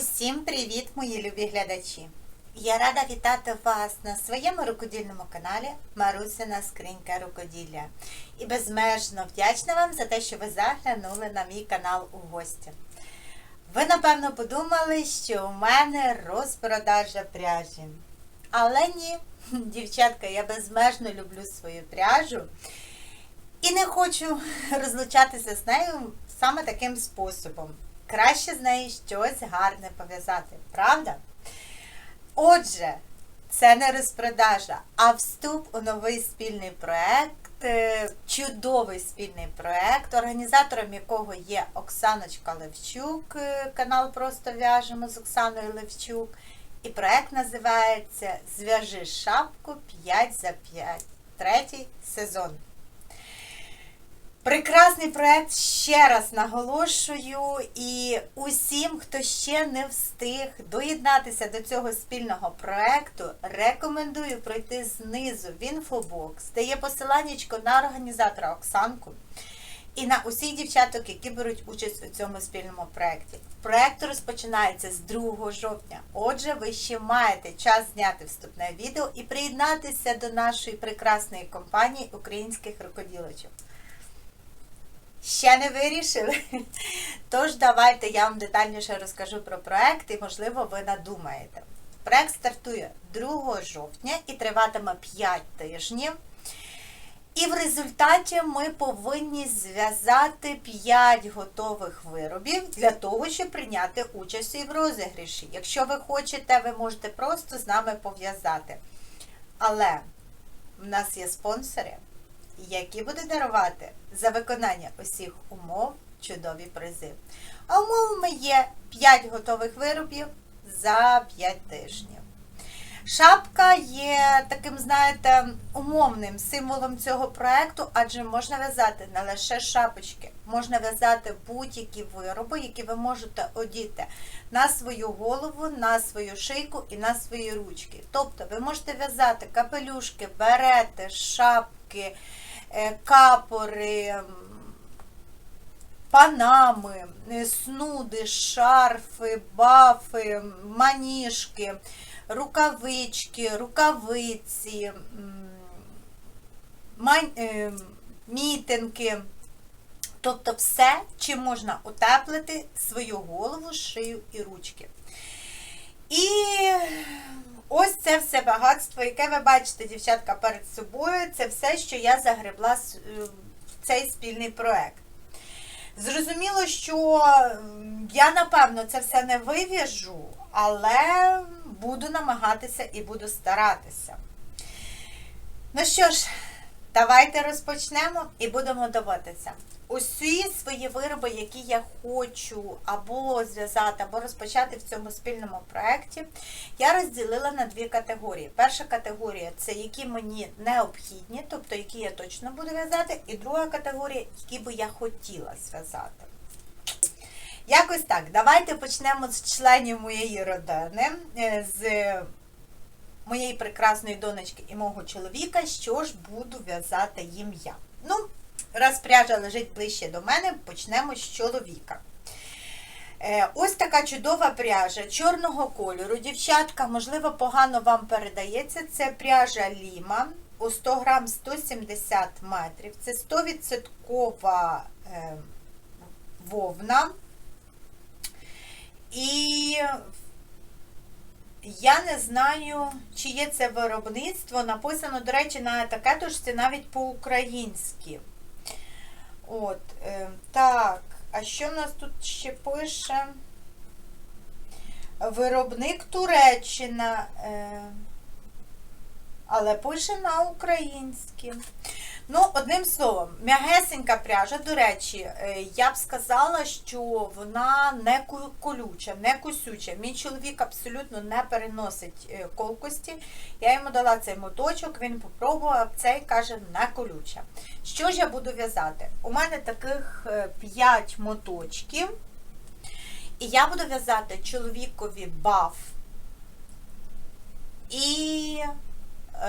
Усім привіт, мої любі глядачі! Я рада вітати вас на своєму рукодільному каналі Марусина Скринька Рукоділля. І безмежно вдячна вам за те, що ви заглянули на мій канал у гості. Ви, напевно, подумали, що у мене розпродажа пряжі. Але ні, дівчатка, я безмежно люблю свою пряжу. І не хочу розлучатися з нею саме таким способом. Краще з нею щось гарне пов'язати, правда? Отже, це не розпродажа, а вступ у новий спільний проект, е, чудовий спільний проект, організатором якого є Оксаночка Левчук, е, канал Просто в'яжемо з Оксаною Левчук. І проект називається Зв'яжи шапку 5 за 5, третій сезон. Прекрасний проект, ще раз наголошую, і усім, хто ще не встиг доєднатися до цього спільного проекту, рекомендую пройти знизу в інфобокс, де є посиланнячко на організатора Оксанку і на усіх дівчаток, які беруть участь у цьому спільному проєкті. Проєкт розпочинається з 2 жовтня. Отже, ви ще маєте час зняти вступне відео і приєднатися до нашої прекрасної компанії українських рукоділочок. Ще не вирішили? Тож давайте я вам детальніше розкажу про проект і, можливо, ви надумаєте. Проект стартує 2 жовтня і триватиме 5 тижнів. І в результаті ми повинні зв'язати 5 готових виробів для того, щоб прийняти участь і в розіграші. Якщо ви хочете, ви можете просто з нами пов'язати. Але в нас є спонсори які будуть дарувати за виконання усіх умов чудові призи. А умовами є 5 готових виробів за 5 тижнів. Шапка є таким, знаєте, умовним символом цього проєкту, адже можна в'язати не лише шапочки, можна в'язати будь-які вироби, які ви можете одіти на свою голову, на свою шийку і на свої ручки. Тобто ви можете в'язати капелюшки, берети, шапки. Е, капори, панами, е, снуди, шарфи, бафи, маніжки, рукавички, рукавиці, е, мітинки. Тобто все, чим можна утеплити свою голову, шию і ручки. І Ось це все багатство, яке ви бачите, дівчатка, перед собою. Це все, що я загребла е, в цей спільний проект. Зрозуміло, що я, напевно, це все не вив'яжу, але буду намагатися і буду старатися. Ну що ж, давайте розпочнемо і будемо дивитися. Усі свої вироби, які я хочу або зв'язати, або розпочати в цьому спільному проєкті, я розділила на дві категорії. Перша категорія це які мені необхідні, тобто які я точно буду в'язати, і друга категорія, які би я хотіла зв'язати. Якось так, давайте почнемо з членів моєї родини, е, з моєї прекрасної донечки і мого чоловіка, що ж буду в'язати їм я. Ну, Раз пряжа лежить ближче до мене, почнемо з чоловіка. Е, ось така чудова пряжа чорного кольору. Дівчатка, можливо, погано вам передається. Це пряжа Ліма у 100 грам 170 метрів. Це 100% е, вовна. І я не знаю, чи є це виробництво. Написано, до речі, на етикеточці навіть по-українськи. От, е, Так, а що в нас тут ще пише? Виробник Туреччина, е, але пише на українській. Ну, одним словом, м'ягесенька пряжа, до речі, е, я б сказала, що вона не колюча, не косюча. Мій чоловік абсолютно не переносить е, колкості. Я йому дала цей моточок, він попробував, цей каже, не колюча. Що ж я буду в'язати? У мене таких 5 е, моточків. І я буду в'язати чоловікові баф і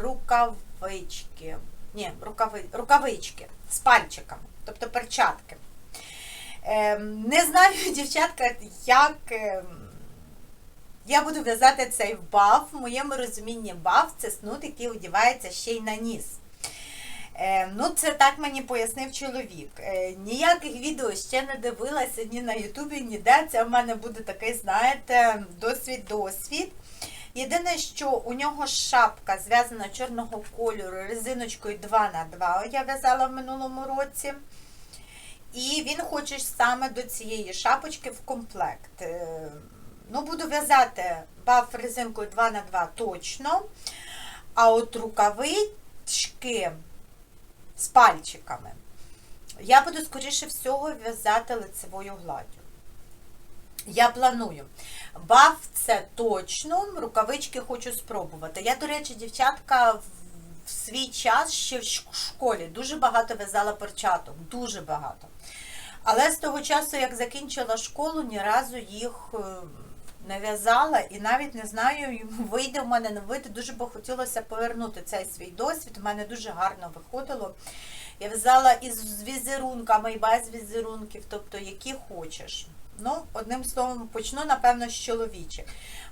рукавички. Ні, рукави, рукавички з пальчиками, тобто перчатки. Е, не знаю, дівчатка, як е, Я буду в'язати цей баф. В моєму розумінні баф це снуд, який одягається ще й на ніс. Е, ну, це так мені пояснив чоловік. Е, ніяких відео ще не дивилася ні на Ютубі, ніде. Це в мене буде такий, знаєте, досвід-досвід. Єдине, що у нього шапка зв'язана чорного кольору резиночкою 2х2. Я в'язала в минулому році. І він хоче саме до цієї шапочки в комплект. Е, Ну, буду в'язати баф резинкою 2х2 точно. А от рукавички з пальчиками. Я буду, скоріше всього, в'язати лицевою гладдю. Я планую. Баф це точно, рукавички хочу спробувати. Я, до речі, дівчатка в свій час ще в школі дуже багато в'язала перчаток, дуже багато. Але з того часу, як закінчила школу, ні разу їх е, не в'язала і навіть не знаю, вийде в мене не вийде. Дуже би хотілося повернути цей свій досвід. У мене дуже гарно виходило. Я в'язала із візерунками, і без візерунків, тобто які хочеш. Ну, одним словом, почну, напевно, з чоловічих.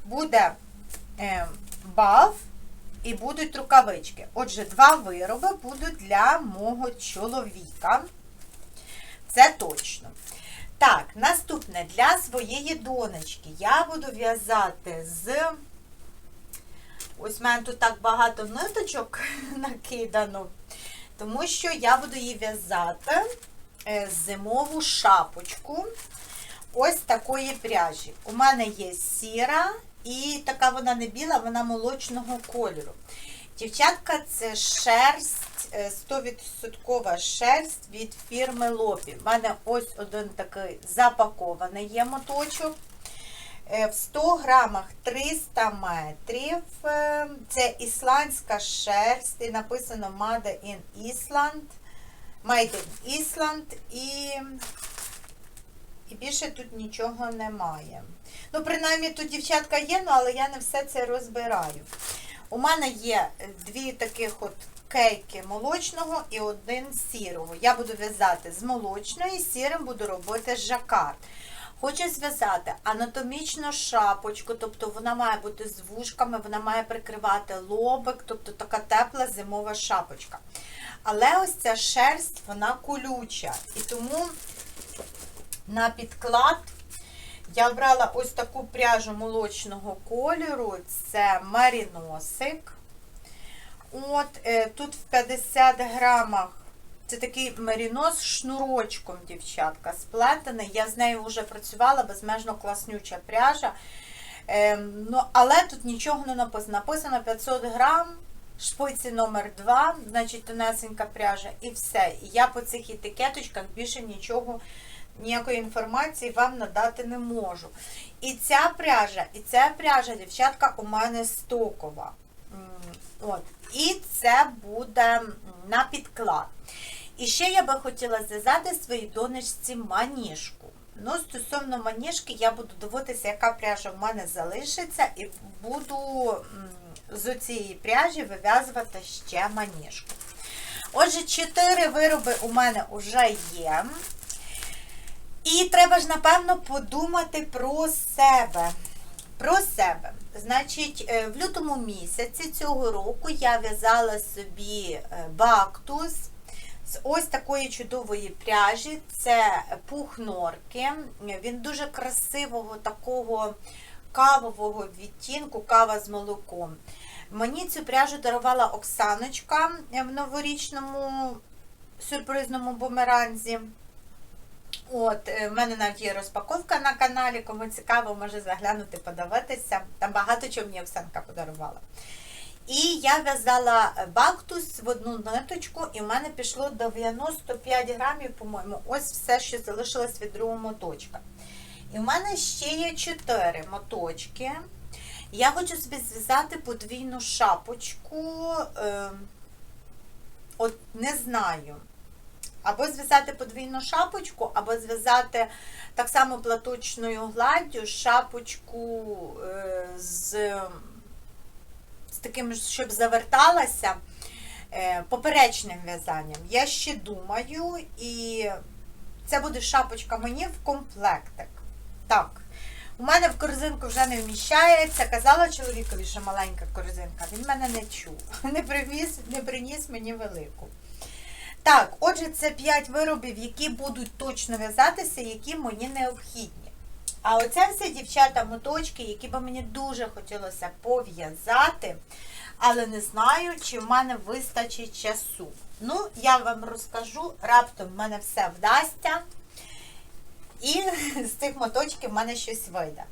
Буде е, баф і будуть рукавички. Отже, два вироби будуть для мого чоловіка. Це точно. Так, наступне для своєї донечки я буду в'язати з. Ось в мене тут так багато ниточок накидано, тому що я буду їй в'язати е, зимову шапочку ось такої пряжі. У мене є сіра, і така вона не біла, вона молочного кольору. Дівчатка, це шерсть, е, 100% шерсть від фірми Лопі. У мене ось один такий запакований є моточок. Е, В 100 грамах 300 метрів. Е, Це ісландська шерсть, і написано Made in Island. Made in Island і, і більше тут нічого немає. Ну, принаймні, тут дівчатка є, ну, але я не все це розбираю. У мене є дві таких от кейки молочного і один сірого. Я буду в'язати з молочної, сірим буду робити жакард. Хочу зв'язати анатомічну шапочку, тобто вона має бути з вушками, вона має прикривати лобик, тобто така тепла зимова шапочка. Але ось ця шерсть, вона колюча. І тому на підклад я брала ось таку пряжу молочного кольору, це маріносик. От, е, тут в 50 грамах це такий марінос з шнурочком, дівчатка, сплетений. Я з нею вже працювала, безмежно класнюча пряжа. Е, ну, але тут нічого не написано. Написано 500 грам, шпиці номер 2, значить тонесенька пряжа, і все. Я по цих етикеточках більше нічого ніякої інформації вам надати не можу. І ця пряжа, і ця пряжа, дівчатка, у мене стокова. От. І це буде на підклад. І ще я би хотіла зв'язати своїй донечці маніжку. Ну, стосовно маніжки, я буду дивитися, яка пряжа в мене залишиться, і буду з цієї пряжі вив'язувати ще маніжку. Отже, чотири вироби у мене вже є. І треба ж, напевно, подумати про себе. Про себе. Значить, е, в лютому місяці цього року я в'язала собі е, бактус з ось такої чудової пряжі. Це пух норки. Він дуже красивого такого кавового відтінку, кава з молоком. Мені цю пряжу дарувала Оксаночка в новорічному сюрпризному бумеранзі. От, е, в мене навіть є розпаковка на каналі, кому цікаво, може заглянути, подивитися. Там багато чого мені Оксанка подарувала. І я в'язала бактус в одну ниточку, і в мене пішло 95 грамів, по-моєму, ось все, що залишилось від другого моточка. І в мене ще є 4 моточки. Я хочу собі зв'язати подвійну шапочку. Е, от не знаю. Або зв'язати подвійну шапочку, або зв'язати так само платочною гладдю шапочку е, з, з таким, щоб заверталася е, поперечним в'язанням. Я ще думаю, і це буде шапочка мені в комплектик. Так. У мене в корзинку вже не вміщається. Казала чоловікові, що маленька корзинка. Він мене не чув. Не приніс, не приніс мені велику. Так, отже, це 5 виробів, які будуть точно в'язатися, які мені необхідні. А оце все, дівчата, моточки, які би мені дуже хотілося пов'язати, але не знаю, чи в мене вистачить часу. Ну, я вам розкажу, раптом в мене все вдасться. І з цих моточків в мене щось вийде.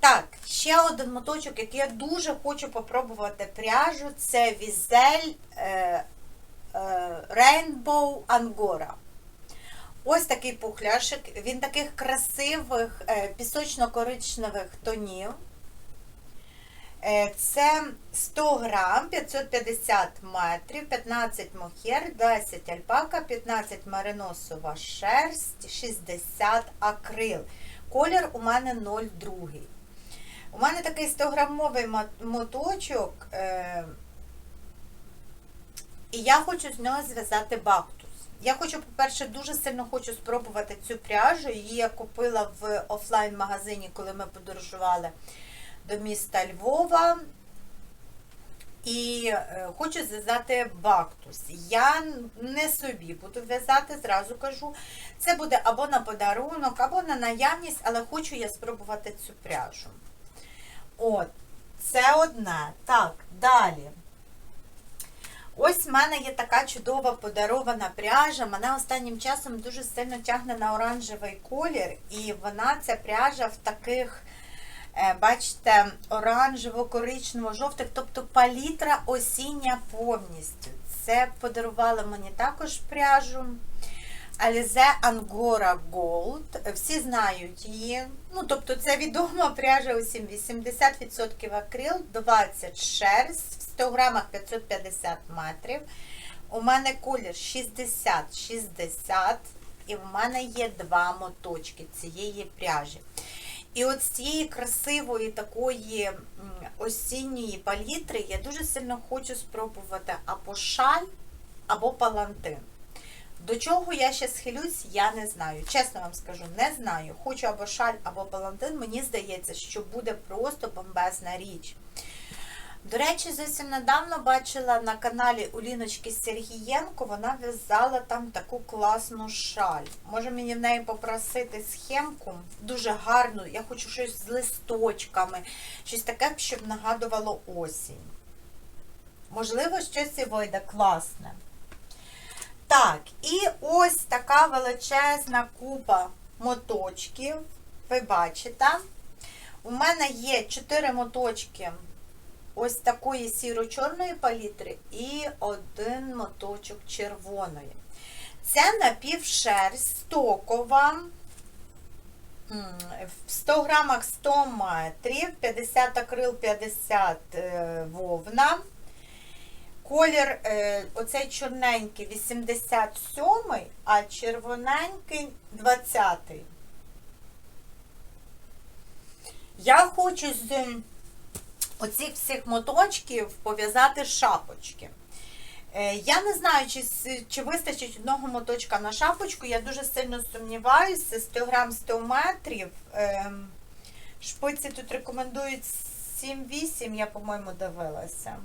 Так, ще один моточок, який я дуже хочу попробувати пряжу, це Візель е, Rainbow Angora. Ось такий пухляшик. Він таких красивих е, пісочно-коричневих тонів. Е, Це 100 грам, 550 метрів, 15 мохер, 10 альпака, 15 мариносова шерсть, 60 акрил. Колір у мене 0,2. У мене такий 100-грамовий моточок, е, і я хочу з нього зв'язати бактус. Я хочу, по-перше, дуже сильно хочу спробувати цю пряжу. Її я купила в офлайн-магазині, коли ми подорожували до міста Львова. І е, хочу зв'язати бактус. Я не собі буду в'язати, зразу кажу. Це буде або на подарунок, або на наявність, але хочу я спробувати цю пряжу. От, це одне. Так, далі. Ось в мене є така чудова подарована пряжа. Мене останнім часом дуже сильно тягне на оранжевий колір, і вона, ця пряжа в таких, е, бачите, оранжево-коричнево-жовтих, тобто палітра осіння повністю. Це подарувала мені також пряжу. Alize Angora Gold. Всі знають її. Ну, тобто, це відома пряжа усім 80% акрил, 20 шерсть, в 100 грамах 550 метрів. У мене колір 60-60, і в мене є два моточки цієї пряжі. І от з цієї красивої такої осінньої палітри я дуже сильно хочу спробувати або шаль, або палантин. До чого я ще схилюсь, я не знаю. Чесно вам скажу, не знаю. Хочу або шаль, або палантин. Мені здається, що буде просто бомбезна річ. До речі, зовсім недавно бачила на каналі Уліночки Сергієнко, вона в'язала там таку класну шаль. Може мені в неї попросити схемку, дуже гарну. Я хочу щось з листочками, щось таке, щоб нагадувало осінь. Можливо, щось і вийде класне. Так, і ось така величезна купа моточків. Ви бачите. У мене є 4 моточки ось такої сіро-чорної палітри і один моточок червоної. Це напівшерсть стокова. В 100 грамах 100 метрів, 50 акрил, 50 е, вовна. Колір е, оцей чорненький 87, а червоненький 20. Я хочу з ем, оцих всіх моточків пов'язати шапочки. Е, Я не знаю, чи, чи вистачить одного моточка на шапочку. Я дуже сильно сумніваюся. 100 грам 100 метрів. Ем, Шпиці тут рекомендують 7-8, я, по-моєму, дивилася.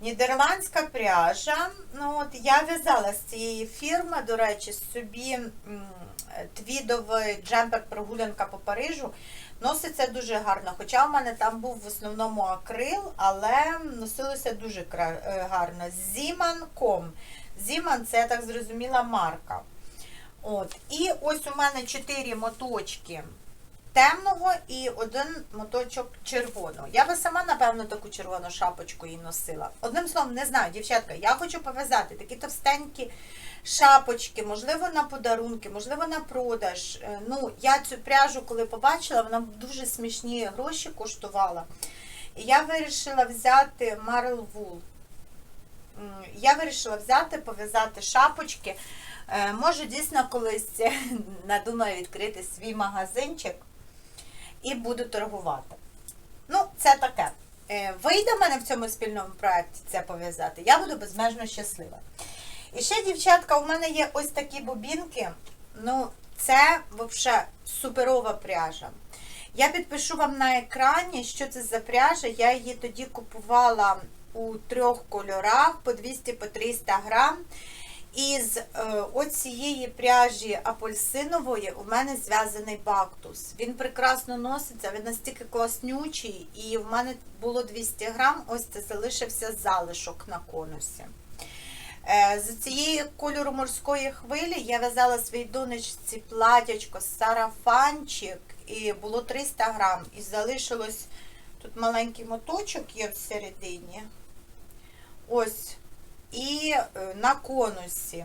Нідерландська пряжа. Ну, от я в'язала з цієї фірми, до речі, собі твідовий джемпер прогулянка по Парижу. Носиться дуже гарно. Хоча у мене там був в основному акрил, але носилося дуже е, гарно. Зіман.com. Зіман це, я так зрозуміла, марка. От. І ось у мене 4 моточки темного і один моточок червоного. Я би сама, напевно, таку червону шапочку і носила. Одним словом, не знаю, дівчатка, я хочу пов'язати такі товстенькі шапочки, можливо, на подарунки, можливо, на продаж. Е, Ну, я цю пряжу, коли побачила, вона дуже смішні гроші коштувала. І я вирішила взяти Marl Wool. Я вирішила взяти, пов'язати шапочки. Е, Може, дійсно колись надумаю відкрити свій магазинчик і буду торгувати. Ну, це таке. Е, Вийде в мене в цьому спільному проєкті це пов'язати, я буду безмежно щаслива. І ще, дівчатка, у мене є ось такі бобінки. Ну, це взагалі суперова пряжа. Я підпишу вам на екрані, що це за пряжа. Я її тоді купувала у трьох кольорах по 200 по 300 грам. Із е, оцієї пряжі апельсинової у мене зв'язаний бактус. Він прекрасно носиться, він настільки класнючий, і в мене було 200 грам, ось це залишився залишок на конусі. Е, З цієї кольору морської хвилі я в'язала своїй донечці платячко, сарафанчик, і було 300 грам. І залишилось тут маленький моточок є всередині. Ось. І е, на конусі.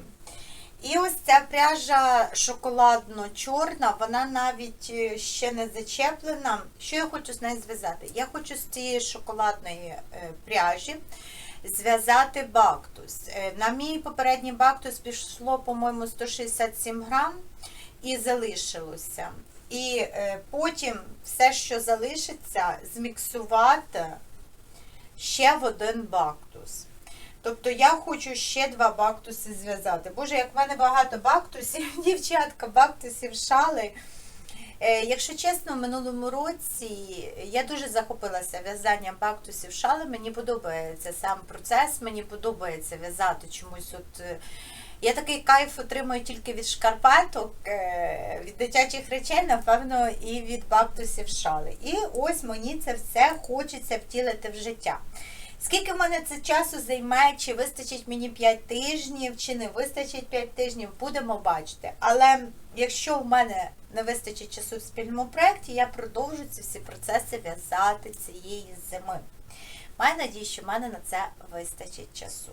І ось ця пряжа шоколадно-чорна, вона навіть е, ще не зачеплена. Що я хочу з нею зв'язати? Я хочу з цієї шоколадної е, пряжі зв'язати бактус. На мій попередній бактус пішло, по-моєму, 167 грам і залишилося. І потім все, що залишиться, зміксувати ще в один бактус. Тобто я хочу ще два бактуси зв'язати. Боже, як в мене багато бактусів, дівчатка, бактусів шали. Е, Якщо чесно, в минулому році я дуже захопилася в'язанням бактусів шали. Мені подобається сам процес, мені подобається в'язати чомусь. От е, я такий кайф отримую тільки від шкарпеток, е, від дитячих речей, напевно, і від бактусів шали. І ось мені це все хочеться втілити в життя. Скільки в мене це часу займе, чи вистачить мені 5 тижнів, чи не вистачить 5 тижнів, будемо бачити. Але якщо в мене не вистачить часу в спільному проєкті, я продовжу ці всі процеси в'язати цієї зими. Маю надію, що в мене на це вистачить часу.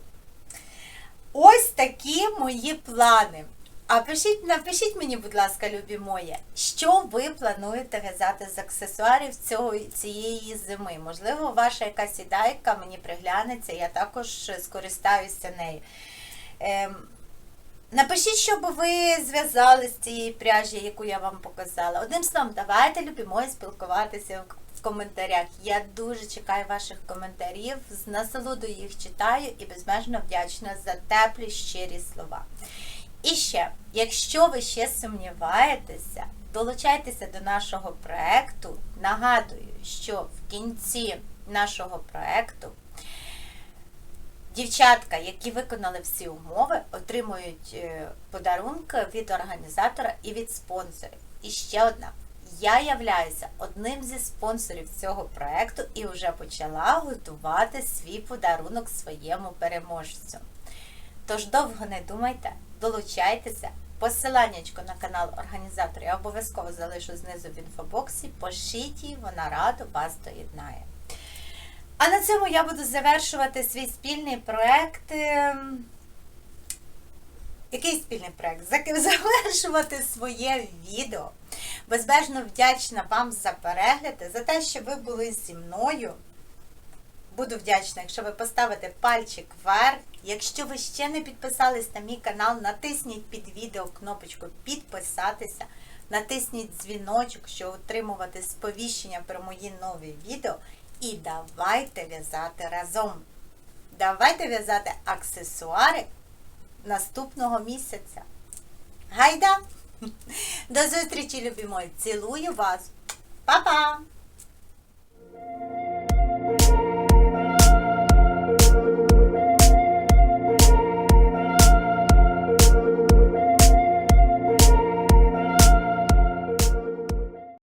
Ось такі мої плани. А пишіть, напишіть мені, будь ласка, любі мої, що ви плануєте в'язати з аксесуарів цього, цієї зими. Можливо, ваша якась ідейка мені приглянеться, я також скористаюся нею. Ем, напишіть, що би ви зв'язали з цієї пряжі, яку я вам показала. Одним словом, давайте, любі мої, спілкуватися в коментарях. Я дуже чекаю ваших коментарів, з насолодою їх читаю і безмежно вдячна за теплі, щирі слова. І ще, якщо ви ще сумніваєтеся, долучайтеся до нашого проекту. Нагадую, що в кінці нашого проекту дівчатка, які виконали всі умови, отримують е, подарунки від організатора і від спонсорів. І ще одна. Я являюся одним зі спонсорів цього проекту і вже почала готувати свій подарунок своєму переможцю. Тож довго не думайте, долучайтеся. Посиланнячко на канал організатора я обов'язково залишу знизу в інфобоксі. Пишіть їй, вона радо вас доєднає. А на цьому я буду завершувати свій спільний проект. ем, Який спільний проект? Завершувати своє відео. Безбежно вдячна вам за перегляди, за те, що ви були зі мною. Буду вдячна, якщо ви поставите пальчик вверх. Якщо ви ще не підписались на мій канал, натисніть під відео кнопочку підписатися, натисніть дзвіночок, щоб отримувати сповіщення про мої нові відео. І давайте в'язати разом. Давайте в'язати аксесуари наступного місяця. Гайда! До зустрічі, любі мої! Цілую вас! Па-па!